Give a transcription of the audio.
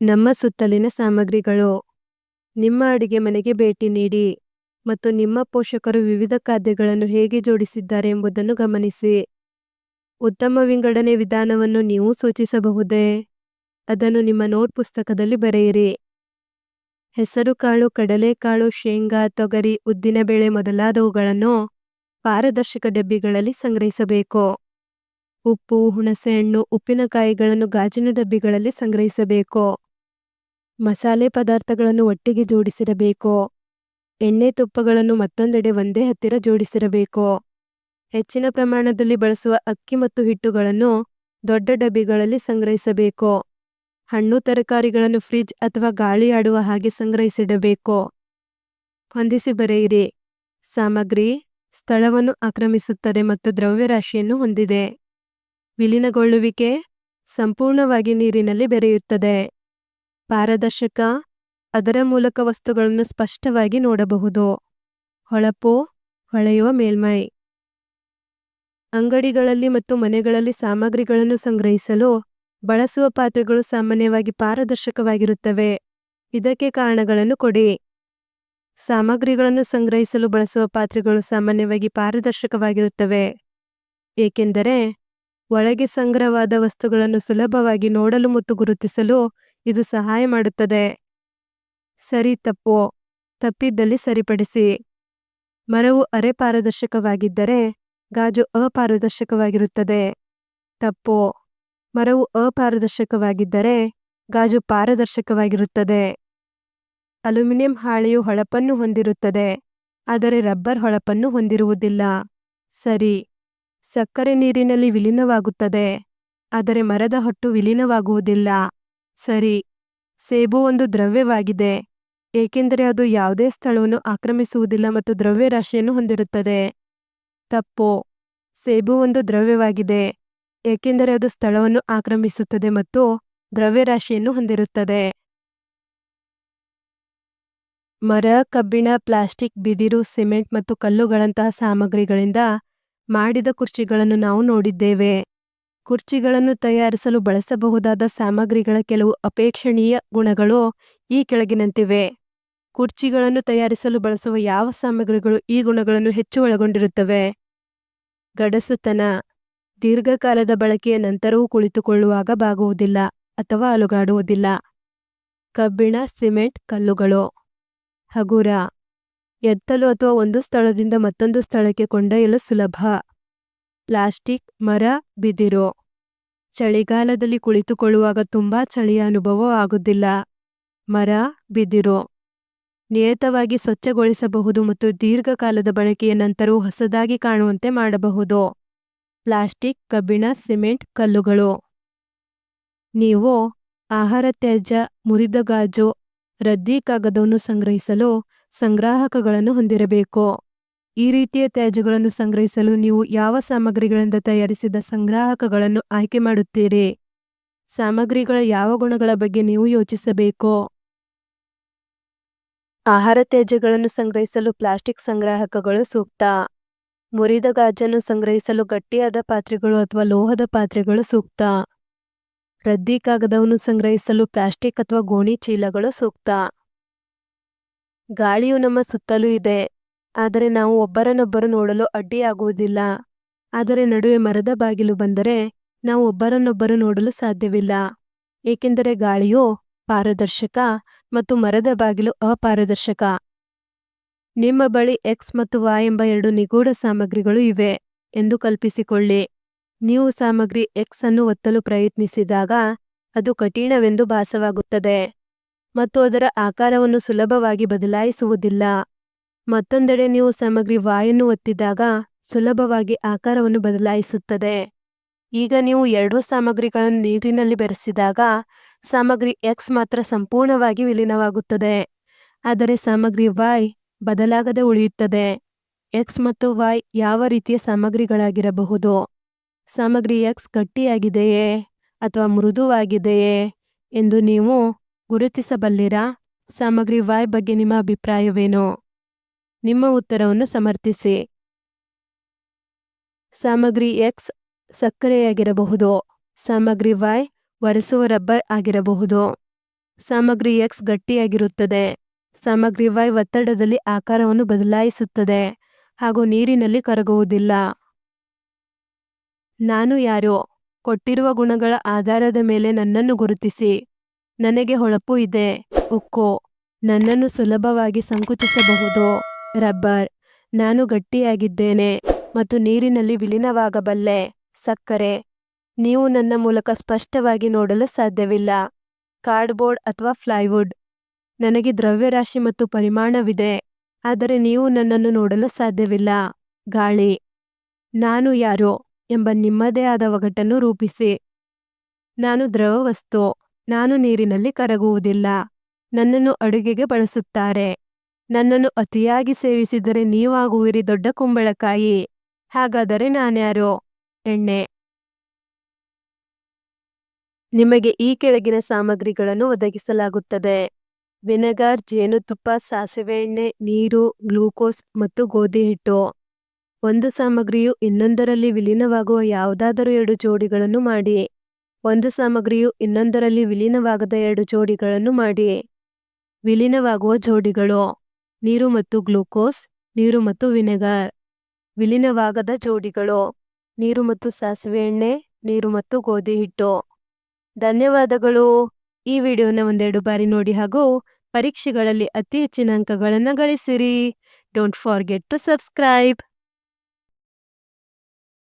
ನಮ್ಮ ಸುತ್ತಲಿನ ಸಾಮಗ್ರಿಗಳು. ನಿಮ್ಮ ಅಡಿಗೆ ಮನೆಗೆ ಭೇಟಿ ನೀಡಿ ಮತ್ತು ನಿಮ್ಮ ಪೋಷಕರು ವಿವಿಧ ಖಾದ್ಯಗಳನ್ನು ಹೇಗೆ ಜೋಡಿಸಿದ್ದಾರೆ ಎಂಬುದನ್ನು ಗಮನಿಸಿ. ಉತ್ತಮ ವಿಂಗಡಣೆ ವಿಧಾನವನ್ನು ನೀವು ಸೂಚಿಸಬಹುದೇ? ಅದನ್ನು ನಿಮ್ಮ ನೋಟ್ ಪುಸ್ತಕದಲ್ಲಿ ಬರೆಯಿರಿ. ಹೆಸರುಕಾಳು ಕಡಲೆಕಾಳು ಶೇಂಗಾ, ತೊಗರಿ ಉದ್ದಿನಬೇಳೆ ಮೊದಲಾದವುಗಳನ್ನು ಪಾರದರ್ಶಕ ಡಬ್ಬಿಗಳಲ್ಲಿ ಸಂಗ್ರಹಿಸಬೇಕು. ಉಪ್ಪು, ಹುಣಸೆಹಣ್ಣು, ಉಪ್ಪಿನಕಾಯಿಗಳನ್ನು ಗಾಜಿನ ಡಬ್ಬಿಗಳಲ್ಲಿ ಸಂಗ್ರಹಿಸಬೇಕು. ಮಸಾಲೆ ಪದಾರ್ಥಗಳನ್ನು ಒಟ್ಟಿಗೆ ಜೋಡಿಸಿರಬೇಕು? ಎಣ್ಣೆ ತುಪ್ಪಗಳನ್ನು ಮತ್ತೊಂದೆಡೆ ಒಂದೇ ಹತ್ತಿರ ಜೋಡಿಸಿರಬೇಕು? ಹೆಚ್ಚಿನ ಪ್ರಮಾಣದಲ್ಲಿ ಬಳಸುವ ಅಕ್ಕಿ ಮತ್ತು ಹಿಟ್ಟುಗಳನ್ನು ದೊಡ್ಡ ಡಬ್ಬಿಗಳಲ್ಲಿ ಸಂಗ್ರಹಿಸಬೇಕು? ಹಣ್ಣು ತರಕಾರಿಗಳನ್ನು ಫ್ರಿಜ್ ಅಥವಾ ಗಾಳಿಯಾಡುವ ಹಾಗೆ ಸಂಗ್ರಹಿಸಿಡಬೇಕು? ಹೊಂದಿಸಿ ಬರೆಯಿರಿ. ಸಾಮಗ್ರಿ ಸ್ಥಳವನ್ನು ಆಕ್ರಮಿಸುತ್ತದೆ ಮತ್ತು ದ್ರವ್ಯರಾಶಿಯನ್ನು ಹೊಂದಿದೆ. ವಿಲೀನಗೊಳ್ಳುವಿಕೆ ಸಂಪೂರ್ಣವಾಗಿ ನೀರಿನಲ್ಲಿ ಬೆರೆಯುತ್ತದೆ. ಪಾರದರ್ಶಕ, ಅದರ ಮೂಲಕ ವಸ್ತುಗಳನ್ನು ಸ್ಪಷ್ಟವಾಗಿ ನೋಡಬಹುದು. ಹೊಳಪು, ಹೊಳೆಯುವ ಮೇಲ್ಮೈ. ಅಂಗಡಿಗಳಲ್ಲಿ ಮತ್ತು ಮನೆಗಳಲ್ಲಿ ಸಾಮಗ್ರಿಗಳನ್ನು ಸಂಗ್ರಹಿಸಲು ಬಳಸುವ ಪಾತ್ರೆಗಳು ಸಾಮಾನ್ಯವಾಗಿ ಪಾರದರ್ಶಕವಾಗಿರುತ್ತವೆ. ಇದಕ್ಕೆ ಕಾರಣಗಳನ್ನು ಕೊಡಿ. ಸಾಮಗ್ರಿಗಳನ್ನು ಸಂಗ್ರಹಿಸಲು ಬಳಸುವ ಪಾತ್ರೆಗಳು ಸಾಮಾನ್ಯವಾಗಿ ಪಾರದರ್ಶಕವಾಗಿರುತ್ತವೆ. ಏಕೆಂದರೆ ಒಳಗೆ ಸಂಗ್ರಹವಾದ ವಸ್ತುಗಳನ್ನು ಸುಲಭವಾಗಿ ನೋಡಲು ಮತ್ತು ಗುರುತಿಸಲು ಇದು ಸಹಾಯ ಮಾಡುತ್ತದೆ. ಸರಿ, ತಪ್ಪು. ತಪ್ಪಿದ್ದಲ್ಲಿ ಸರಿಪಡಿಸಿ. ಮರವು ಅರೆ ಪಾರದರ್ಶಕವಾಗಿದ್ದರೆ ಗಾಜು ಅಪಾರದರ್ಶಕವಾಗಿರುತ್ತದೆ. ತಪ್ಪು. ಮರವು ಅಪಾರದರ್ಶಕವಾಗಿದ್ದರೆ ಗಾಜು ಪಾರದರ್ಶಕವಾಗಿರುತ್ತದೆ. ಅಲ್ಯೂಮಿನಿಯಂ ಹಾಳೆಯು ಹೊಳಪನ್ನು ಹೊಂದಿರುತ್ತದೆ, ಆದರೆ ರಬ್ಬರ್ ಹೊಳಪನ್ನು ಹೊಂದಿರುವುದಿಲ್ಲ. ಸರಿ. ಸಕ್ಕರೆ ನೀರಿನಲ್ಲಿ ವಿಲೀನವಾಗುತ್ತದೆ. ಆದರೆ ಮರದ ಹೊಟ್ಟು ವಿಲೀನವಾಗುವುದಿಲ್ಲ. ಸರಿ, ಸೇಬು ಒಂದು ದ್ರವ್ಯವಾಗಿದೆ. ಏಕೆಂದರೆ ಅದು ಯಾವುದೇ ಸ್ಥಳವನ್ನು ಆಕ್ರಮಿಸುವುದಿಲ್ಲ ಮತ್ತು ದ್ರವ್ಯರಾಶಿಯನ್ನು ಹೊಂದಿರುತ್ತದೆ. ತಪ್ಪು, ಸೇಬು ಒಂದು ದ್ರವ್ಯವಾಗಿದೆ. ಏಕೆಂದರೆ ಅದು ಸ್ಥಳವನ್ನು ಆಕ್ರಮಿಸುತ್ತದೆ ಮತ್ತು ದ್ರವ್ಯರಾಶಿಯನ್ನು ಹೊಂದಿರುತ್ತದೆ. ಮರ, ಕಬ್ಬಿಣ, ಪ್ಲಾಸ್ಟಿಕ್, ಬಿದಿರು, ಸಿಮೆಂಟ್ ಮತ್ತು ಕಲ್ಲುಗಳಂತಹ ಸಾಮಗ್ರಿಗಳಿಂದ ಮಾಡಿದ ಕುರ್ಚಿಗಳನ್ನು ನಾವು ನೋಡಿದ್ದೇವೆ. ಕುರ್ಚಿಗಳನ್ನು ತಯಾರಿಸಲು ಬಳಸಬಹುದಾದ ಸಾಮಗ್ರಿಗಳ ಕೆಲವು ಅಪೇಕ್ಷಣೀಯ ಗುಣಗಳು ಈ ಕೆಳಗಿನಂತಿವೆ. ಕುರ್ಚಿಗಳನ್ನು ತಯಾರಿಸಲು ಬಳಸುವ ಯಾವ ಸಾಮಗ್ರಿಗಳು ಈ ಗುಣಗಳನ್ನು ಹೆಚ್ಚು ಒಳಗೊಂಡಿರುತ್ತವೆ? ಗಡಸುತನ. ದೀರ್ಘಕಾಲದ ಬಳಕೆಯ ನಂತರವೂ ಕುಳಿತುಕೊಳ್ಳುವಾಗ ಬಾಗುವುದಿಲ್ಲ ಅಥವಾ ಅಲುಗಾಡುವುದಿಲ್ಲ. ಕಬ್ಬಿಣ, ಸಿಮೆಂಟ್, ಕಲ್ಲುಗಳು. ಹಗುರ. ಎತ್ತಲು ಅಥವಾ ಒಂದು ಸ್ಥಳದಿಂದ ಮತ್ತೊಂದು ಸ್ಥಳಕ್ಕೆ ಕೊಂಡೊಯ್ಯಲು ಸುಲಭ. ಪ್ಲಾಸ್ಟಿಕ್, ಮರ, ಬಿದಿರು. ಚಳಿಗಾಲದಲ್ಲಿ ಕುಳಿತುಕೊಳ್ಳುವಾಗ ತುಂಬಾ ಚಳಿಯ ಅನುಭವ ಆಗುವುದಿಲ್ಲ ಮರ, ಬಿದಿರು. ನಿಯತವಾಗಿ ಸ್ವಚ್ಛಗೊಳಿಸಬಹುದು ಮತ್ತು ದೀರ್ಘಕಾಲದ ಬಳಕೆಯ ನಂತರವೂ ಹೊಸದಾಗಿ ಕಾಣುವಂತೆ ಮಾಡಬಹುದು. ಪ್ಲಾಸ್ಟಿಕ್, ಕಬ್ಬಿಣ, ಸಿಮೆಂಟ್, ಕಲ್ಲುಗಳು. ನೀವು ಆಹಾರ ತ್ಯಾಜ್ಯ, ಮುರಿದ ಗಾಜು, ರದ್ದಿ ಕಾಗದವನ್ನು ಸಂಗ್ರಹಿಸಲು ಸಂಗ್ರಾಹಕಗಳನ್ನು ಹೊಂದಿರಬೇಕು. ಈ ರೀತಿಯ ತ್ಯಾಜ್ಯಗಳನ್ನು ಸಂಗ್ರಹಿಸಲು ನೀವು ಯಾವ ಸಾಮಗ್ರಿಗಳಿಂದ ತಯಾರಿಸಿದ ಸಂಗ್ರಾಹಕಗಳನ್ನು ಆಯ್ಕೆ ಮಾಡುತ್ತೀರಿ? ಸಾಮಗ್ರಿಗಳ ಯಾವ ಗುಣಗಳ ಬಗ್ಗೆ ನೀವು ಯೋಚಿಸಬೇಕು? ಆಹಾರ ತ್ಯಾಜ್ಯಗಳನ್ನು ಸಂಗ್ರಹಿಸಲು ಪ್ಲಾಸ್ಟಿಕ್ ಸಂಗ್ರಾಹಕಗಳು ಸೂಕ್ತ. ಮುರಿದ ಗಾಜನ್ನು ಸಂಗ್ರಹಿಸಲು ಗಟ್ಟಿಯಾದ ಪಾತ್ರೆಗಳು ಅಥವಾ ಲೋಹದ ಪಾತ್ರೆಗಳು ಸೂಕ್ತ. ರದ್ದಿ ಕಾಗದವನ್ನು ಸಂಗ್ರಹಿಸಲು ಪ್ಲಾಸ್ಟಿಕ್ ಅಥವಾ ಗೋಣಿ ಚೀಲಗಳು ಸೂಕ್ತ. ಗಾಳಿಯು ನಮ್ಮ ಸುತ್ತಲೂ ಇದೆ. ಆದರೆ ನಾವು ಒಬ್ಬರನ್ನೊಬ್ಬರು ನೋಡಲು ಅಡ್ಡಿಯಾಗುವುದಿಲ್ಲ. ಆದರೆ ನಡುವೆ ಮರದ ಬಾಗಿಲು ಬಂದರೆ ನಾವು ಒಬ್ಬರನ್ನೊಬ್ಬರು ನೋಡಲು ಸಾಧ್ಯವಿಲ್ಲ. ಏಕೆಂದರೆ ಗಾಳಿಯು ಪಾರದರ್ಶಕ ಮತ್ತು ಮರದ ಬಾಗಿಲು ಅಪಾರದರ್ಶಕ. ನಿಮ್ಮ ಬಳಿ ಎಕ್ಸ್ ಮತ್ತು ವಾಯ್ ಎಂಬ ಎರಡು ನಿಗೂಢ ಸಾಮಗ್ರಿಗಳು ಇವೆ ಎಂದು ಕಲ್ಪಿಸಿಕೊಳ್ಳಿ. ನೀವು ಸಾಮಗ್ರಿ ಎಕ್ಸ್ ಅನ್ನು ಒತ್ತಲು ಪ್ರಯತ್ನಿಸಿದಾಗ ಅದು ಕಠಿಣವೆಂದು ಭಾಸವಾಗುತ್ತದೆ. ಮತ್ತು ಅದರ ಆಕಾರವನ್ನು ಸುಲಭವಾಗಿ ಬದಲಾಯಿಸುವುದಿಲ್ಲ. ಮತ್ತೊಂದೆಡೆ ನೀವು ಸಾಮಗ್ರಿ ವಾಯನ್ನು ಒತ್ತಿದಾಗ ಸುಲಭವಾಗಿ ಆಕಾರವನ್ನು ಬದಲಾಯಿಸುತ್ತದೆ. ಈಗ ನೀವು ಎರಡೂ ಸಾಮಗ್ರಿಗಳನ್ನು ನೀರಿನಲ್ಲಿ ಬೆರೆಸಿದಾಗ ಸಾಮಗ್ರಿ ಎಕ್ಸ್ ಮಾತ್ರ ಸಂಪೂರ್ಣವಾಗಿ ವಿಲೀನವಾಗುತ್ತದೆ. ಆದರೆ ಸಾಮಗ್ರಿ ವಾಯ್ ಬದಲಾಗದೆ ಉಳಿಯುತ್ತದೆ. ಎಕ್ಸ್ ಮತ್ತು ವಾಯ್ ಯಾವ ರೀತಿಯ ಸಾಮಗ್ರಿಗಳಾಗಿರಬಹುದು? ಸಾಮಗ್ರಿ ಎಕ್ಸ್ ಗಟ್ಟಿಯಾಗಿದೆಯೇ ಅಥವಾ ಮೃದುವಾಗಿದೆಯೇ ಎಂದು ನೀವು ಗುರುತಿಸಬಲ್ಲಿರಾ? ಸಾಮಗ್ರಿ ವಾಯ್ ಬಗ್ಗೆ ನಿಮ್ಮ ಅಭಿಪ್ರಾಯವೇನು? ನಿಮ್ಮ ಉತ್ತರವನ್ನು ಸಮರ್ಥಿಸಿ. ಸಾಮಗ್ರಿ ಎಕ್ಸ್ ಸಕ್ಕರೆಯಾಗಿರಬಹುದು. ಸಾಮಗ್ರಿ ವಾಯ್ ಒರೆಸುವ ರಬ್ಬರ್ ಆಗಿರಬಹುದು. ಸಾಮಗ್ರಿ ಎಕ್ಸ್ ಗಟ್ಟಿಯಾಗಿರುತ್ತದೆ. ಸಾಮಗ್ರಿ ವೈ ಒತ್ತಡದಲ್ಲಿ ಆಕಾರವನ್ನು ಬದಲಾಯಿಸುತ್ತದೆ ಹಾಗೂ ನೀರಿನಲ್ಲಿ ಕರಗುವುದಿಲ್ಲ. ನಾನು ಯಾರು? ಕೊಟ್ಟಿರುವ ಗುಣಗಳ ಆಧಾರದ ಮೇಲೆ ನನ್ನನ್ನು ಗುರುತಿಸಿ. ನನಗೆ ಹೊಳಪು ಇದೆ, ಉಕ್ಕು. ನನ್ನನ್ನು ಸುಲಭವಾಗಿ ಸಂಕುಚಿಸಬಹುದು? ರಬ್ಬರ್. ನಾನು ಗಟ್ಟಿಯಾಗಿದ್ದೇನೆ ಮತ್ತು ನೀರಿನಲ್ಲಿ ವಿಲೀನವಾಗಬಲ್ಲೆ. ಸಕ್ಕರೆ. ನೀವು ನನ್ನ ಮೂಲಕ ಸ್ಪಷ್ಟವಾಗಿ ನೋಡಲು ಸಾಧ್ಯವಿಲ್ಲ. ಕಾರ್ಡ್ಬೋರ್ಡ್ ಅಥವಾ ಫ್ಲೈವುಡ್. ನನಗೆ ದ್ರವ್ಯರಾಶಿ ಮತ್ತು ಪರಿಮಾಣವಿದೆ, ಆದರೆ ನೀವು ನನ್ನನ್ನು ನೋಡಲು ಸಾಧ್ಯವಿಲ್ಲ. ಗಾಳಿ. ನಾನು ಯಾರು ಎಂಬ ನಿಮ್ಮದೇ ಆದ ಒಗಟನ್ನು ರೂಪಿಸಿ. ನಾನು ದ್ರವ ವಸ್ತು ನಾನು ನೀರಿನಲ್ಲಿ ಕರಗುವುದಿಲ್ಲ. ನನ್ನನ್ನು ಅಡುಗೆಗೆ ಬಳಸುತ್ತಾರೆ. ನನ್ನನ್ನು ಅತಿಯಾಗಿ ಸೇವಿಸಿದರೆ ನೀವಾಗುವಿರಿ ದೊಡ್ಡ ಕುಂಬಳಕಾಯಿ. ಹಾಗಾದರೆ ನಾನ್ಯಾರು? ಎಣ್ಣೆ. ನಿಮಗೆ ಈ ಕೆಳಗಿನ ಸಾಮಗ್ರಿಗಳನ್ನು ಒದಗಿಸಲಾಗುತ್ತದೆ. ವಿನೆಗಾರ್, ಜೇನುತುಪ್ಪ, ಸಾಸಿವೆ ಎಣ್ಣೆ, ನೀರು, ಗ್ಲೂಕೋಸ್ ಮತ್ತು ಗೋಧಿ ಹಿಟ್ಟು. ಒಂದು ಸಾಮಗ್ರಿಯು ಇನ್ನೊಂದರಲ್ಲಿ ವಿಲೀನವಾಗುವ ಯಾವುದಾದರೂ ಎರಡು ಜೋಡಿಗಳನ್ನು ಮಾಡಿ. ಒಂದು ಸಾಮಗ್ರಿಯು ಇನ್ನೊಂದರಲ್ಲಿ ವಿಲೀನವಾಗದ ಎರಡು ಜೋಡಿಗಳನ್ನು ಮಾಡಿ ವಿಲೀನವಾಗುವ ಜೋಡಿಗಳು ನೀರು ಮತ್ತು ಗ್ಲೂಕೋಸ್, ನೀರು ಮತ್ತು ವಿನೆಗರ್. ವಿಲೀನವಾಗದ ಜೋಡಿಗಳು ನೀರು ಮತ್ತು ಸಾಸಿವೆ ಎಣ್ಣೆ, ನೀರು ಮತ್ತು ಗೋಧಿ ಹಿಟ್ಟು. ಧನ್ಯವಾದಗಳು. ಈ ವಿಡಿಯೋನ ಒಂದೆರಡು ಬಾರಿ ನೋಡಿ ಹಾಗೂ ಪರೀಕ್ಷೆಗಳಲ್ಲಿ ಅತಿ ಹೆಚ್ಚಿನ ಅಂಕಗಳನ್ನು ಗಳಿಸಿರಿ. Don't forget to subscribe